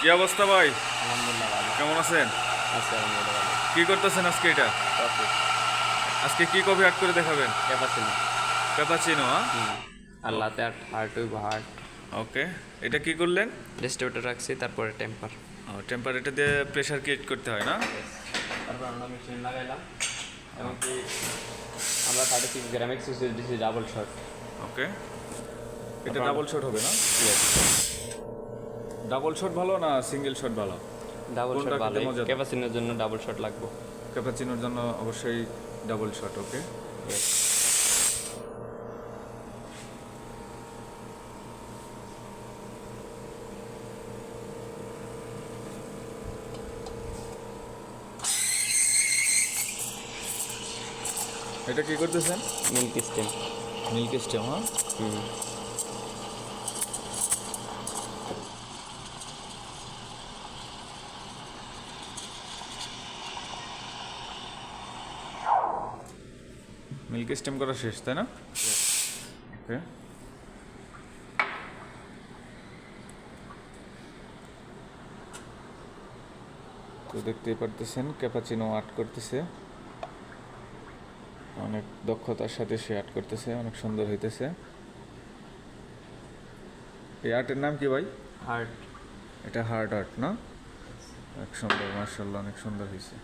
কি অবস্থা ভাই? কেমন আছেন? আছে কি করতেছেন আজকে এটা? আজকে কি কফি অ্যাড করে দেখাবেন? ক্যাপাচিনো। হ্যাঁ হুম। আর হার্ট উইভ হার্ট। ওকে এটা কি করলেন? ডিস্ট্রিবিউটার রাখছি তারপরে টেম্পার। ও টেম্পার এটা দিয়ে প্রেশার ক্রিয়েট করতে হয় না? তারপর আমরা মেশিন লাগাইলাম এবং কি আমরা থার্টি সিক্স গ্রাম এক্সিস ডাবল শট ওকে। এটা ডাবল শট হবে না? ডাবল শট ভালো না সিঙ্গেল শট ভালো? ডাবল শট ভালো ক্যাপাসিনোর জন্য ডাবল শট লাগবে। ক্যাপাচিনোর জন্য অবশ্যই ডাবল শট ওকে এটা কি করতেছেন? মিল্ক স্টেম মিল্ক স্টেম হ্যাঁ মিল্ক স্টেম করা শেষ তাই না? ওকে তো দেখতেই পারতেছেন ক্যাপাচিনো আর্ট করতেছে। অনেক দক্ষতার সাথে সে আর্ট করতেছে অনেক সুন্দর হইতেছে। এই আর্টের নাম কি ভাই? হার্ট এটা হার্ড আর্ট না? অনেক সুন্দর মার্শাল্লাহ অনেক সুন্দর হয়েছে